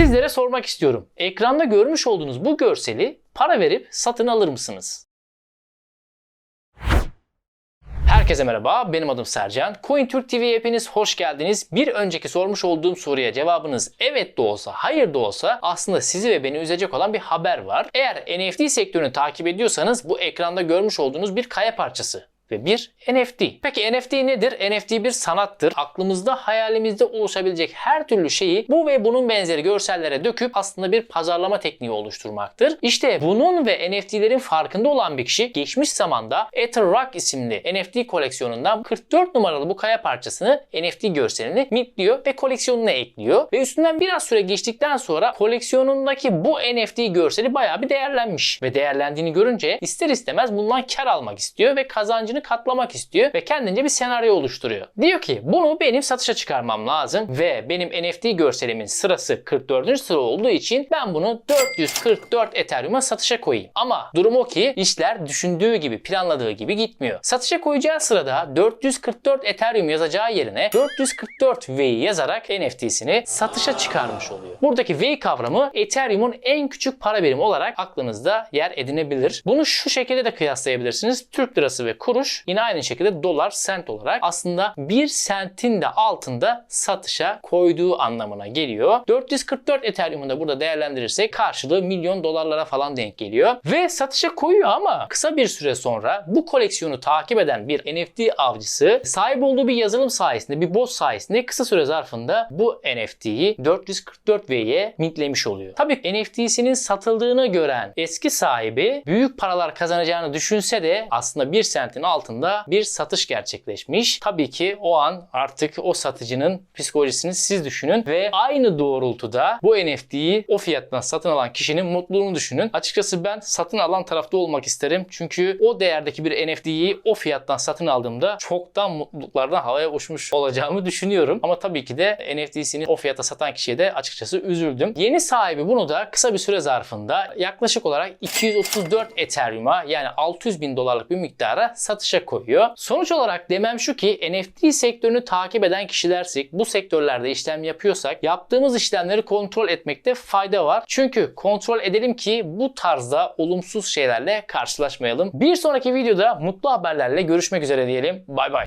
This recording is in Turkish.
Sizlere sormak istiyorum. Ekranda görmüş olduğunuz bu görseli para verip satın alır mısınız? Herkese merhaba, benim adım Sercan. CoinTürk TV'ye hepiniz hoş geldiniz. Bir önceki sormuş olduğum soruya cevabınız evet de olsa, hayır da olsa aslında sizi ve beni üzecek olan bir haber var. Eğer NFT sektörünü takip ediyorsanız bu ekranda görmüş olduğunuz bir kaya parçası ve bir NFT. Peki NFT nedir? NFT bir sanattır. Aklımızda, hayalimizde oluşabilecek her türlü şeyi bu ve bunun benzeri görsellere döküp aslında bir pazarlama tekniği oluşturmaktır. İşte bunun ve NFT'lerin farkında olan bir kişi geçmiş zamanda Ether Rock isimli NFT koleksiyonundan 44 numaralı bu kaya parçasını NFT görselini mintliyor ve koleksiyonuna ekliyor. Ve üstünden biraz süre geçtikten sonra koleksiyonundaki bu NFT görseli bayağı bir değerlenmiş. Ve değerlendiğini görünce ister istemez bundan kar almak istiyor ve kazancını katlamak istiyor ve kendince bir senaryo oluşturuyor. Diyor ki bunu benim satışa çıkarmam lazım ve benim NFT görselimin sırası 44. sıra olduğu için ben bunu 444 Ethereum'a satışa koyayım. Ama durum o ki işler düşündüğü gibi planladığı gibi gitmiyor. Satışa koyacağı sırada 444 Ethereum yazacağı yerine 444 V'yi yazarak NFT'sini satışa çıkarmış oluyor. Buradaki V kavramı Ethereum'un en küçük para birimi olarak aklınızda yer edinebilir. Bunu şu şekilde de kıyaslayabilirsiniz. Türk lirası ve kuruş yine aynı şekilde dolar sent olarak aslında 1 sentin de altında satışa koyduğu anlamına geliyor. 444 Ethereum'u da burada değerlendirirsek karşılığı milyon dolarlara falan denk geliyor. Ve satışa koyuyor ama kısa bir süre sonra bu koleksiyonu takip eden bir NFT avcısı sahip olduğu bir yazılım sayesinde, bir bot sayesinde kısa süre zarfında bu NFT'yi 444 V'ye mintlemiş oluyor. Tabii NFT'sinin satıldığını gören eski sahibi büyük paralar kazanacağını düşünse de aslında 1 sentin altında bir satış gerçekleşmiş. Tabii ki o an artık o satıcının psikolojisini siz düşünün ve aynı doğrultuda bu NFT'yi o fiyattan satın alan kişinin mutluluğunu düşünün. Açıkçası ben satın alan tarafta olmak isterim. Çünkü o değerdeki bir NFT'yi o fiyattan satın aldığımda çoktan mutluluklardan havaya uçmuş olacağımı düşünüyorum. Ama tabii ki de NFT'sini o fiyata satan kişiye de açıkçası üzüldüm. Yeni sahibi bunu da kısa bir süre zarfında yaklaşık olarak 234 Ethereum'a yani 600 bin dolarlık bir miktara satışa koyuyor. Sonuç olarak demem şu ki NFT sektörünü takip eden kişilersek, bu sektörlerde işlem yapıyorsak yaptığımız işlemleri kontrol etmekte fayda var. Çünkü kontrol edelim ki bu tarzda olumsuz şeylerle karşılaşmayalım. Bir sonraki videoda mutlu haberlerle görüşmek üzere diyelim. Bay bay.